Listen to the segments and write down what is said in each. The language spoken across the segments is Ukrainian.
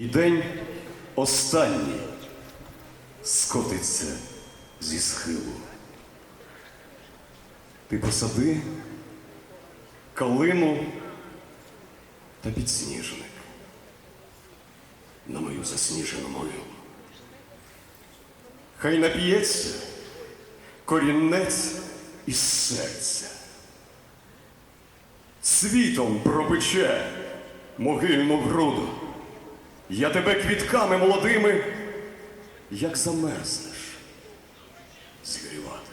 І день останній скотиться зі схилу. Ти посади калину та підсніжник на мою засніжену могилу. Хай нап'ється корінець із серця. Світом пропече могильну груду. Я тебе квітками молодими, як замерзнеш, зігрівати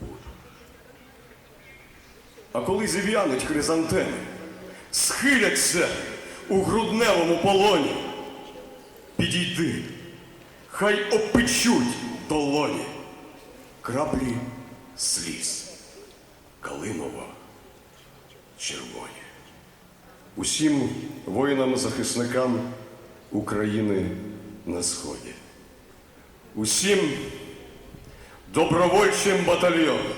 буду. А коли зів'януть хризантеми, схиляться у грудневому полоні, підійди, хай опечуть долоні краплі сліз, калиново червоні. Усім воїнам-захисникам України на Сході. Усім добровольчим батальйонам,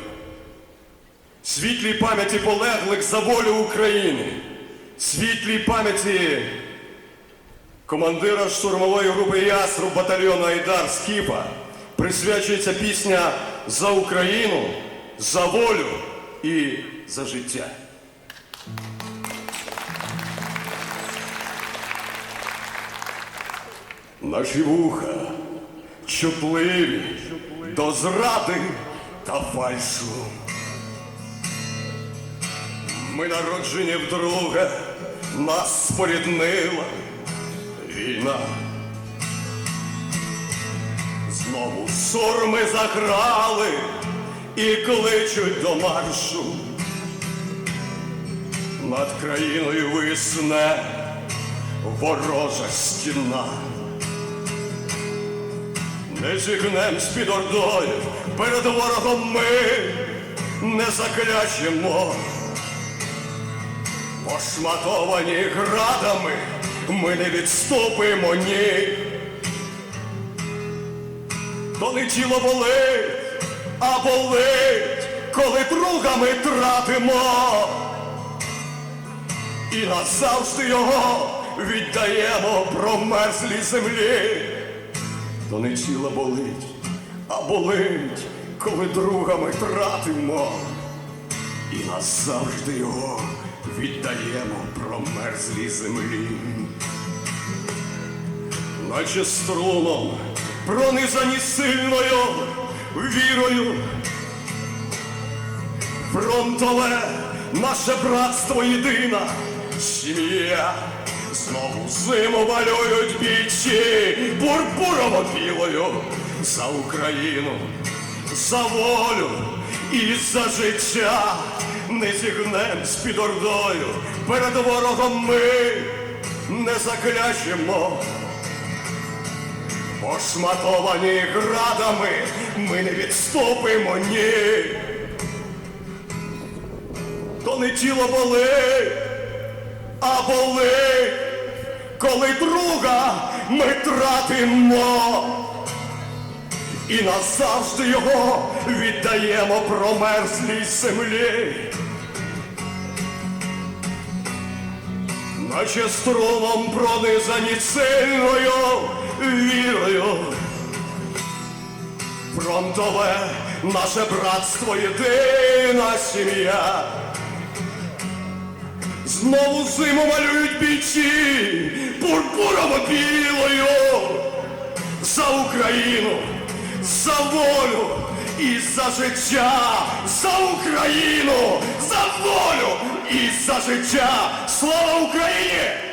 світлій пам'яті полеглих за волю України, світлій пам'яті командира штурмової групи Ясруб батальйону Айдар Скіпа присвячується пісня за Україну, за волю і за життя. Наші вуха чутливі до зради та фальшу. Ми народжені вдруге, нас споріднила війна. Знову сурми заграли і кличуть до маршу. Над країною висне ворожа стіна. Не зігнем з-під ордою, перед ворогом ми не заклячемо. Пошматовані градами ми не відступимо ні. Не тіло болить, а болить, коли другами тратимо. І назавжди його віддаємо промерзлій землі. То не тіло болить, а болить, коли другами тратимо. І назавжди його віддаємо промерзлій землі. Наче струном, пронизані сильною вірою. Фронтове наше братство єдина, сім'я. Знову зиму малюють бійці бурбурово білою за Україну, за волю і за життя. Не зігнем з-під ордою, перед ворогом ми не заклячемо. Пошматовані градами ми не відступимо ні. То не тіло болить, а болить, коли друга ми тратимо. І назавжди його віддаємо промерзлій землі. Наче струмом пронизані сильною вірою. Фронтове наше братство єдина сім'я. Знову зиму малюють бійці пурпурово білою за Україну, за волю і за життя, за Україну, за волю і за життя. Слава Україні!